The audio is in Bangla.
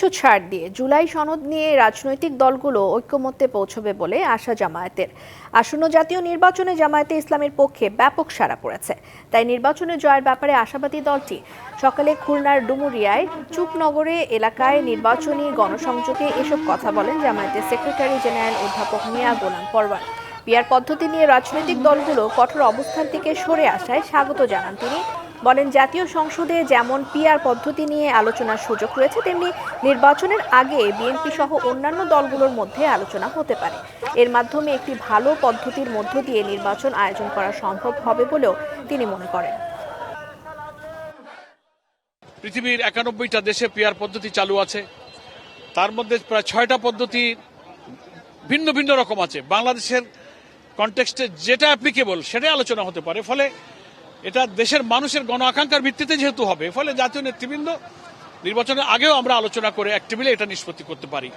কিছু ছাড় দিয়ে জুলাই সনদ নিয়ে রাজনৈতিক দলগুলো ঐক্যমত্যে পৌঁছবে বলে আশা জামায়াতের। আসন্ন জাতীয় নির্বাচনে জামায়াতে ইসলামের পক্ষে ব্যাপক সাড়া পড়েছে। তাই নির্বাচনে জয়ের ব্যাপারে আশাবাদী দলটি সকালে খুলনার ডুমুরিয়ায় চুপনগরে এলাকায় নির্বাচনী গণসংযোগে এসব কথা বলেন জামায়াতের সেক্রেটারি জেনারেল অধ্যাপক মিয়া গোলাম পরওয়ার। পিয়ার পদ্ধতি নিয়ে রাজনৈতিক দলগুলো কঠোর অবস্থান থেকে সরে আসায় স্বাগত জানান তিনি। বলেন, জাতীয় সংসদে যেমন পিআর পদ্ধতি নিয়ে আলোচনার সুযোগ রয়েছে, তেমনি নির্বাচনের আগে বিএনপি সহ অন্যান্য দলগুলোর মধ্যে আলোচনা হতে পারে। এর মাধ্যমে একটি ভালো পদ্ধতির মধ্য দিয়ে নির্বাচন আয়োজন করা সম্ভব হবে বলেও তিনি মনে করেন। পৃথিবীর একানব্বইটা দেশে পিয়ার পদ্ধতি চালু আছে। তার মধ্যে প্রায় ছয়টা পদ্ধতি ভিন্ন ভিন্ন রকম আছে। বাংলাদেশের কনটেক্সটে যেটা অ্যাপ্লিকেবল সেটাই আলোচনা হতে পারে। ফলে এটা দেশের মানুষের গণ আকাঙ্ক্ষার ভিত্তিতে যেহেতু হবে, ফলে জাতীয় নেতৃবৃন্দ নির্বাচনের আগেও আমরা আলোচনা করে এক টেবিলে এটা নিষ্পত্তি করতে পারি।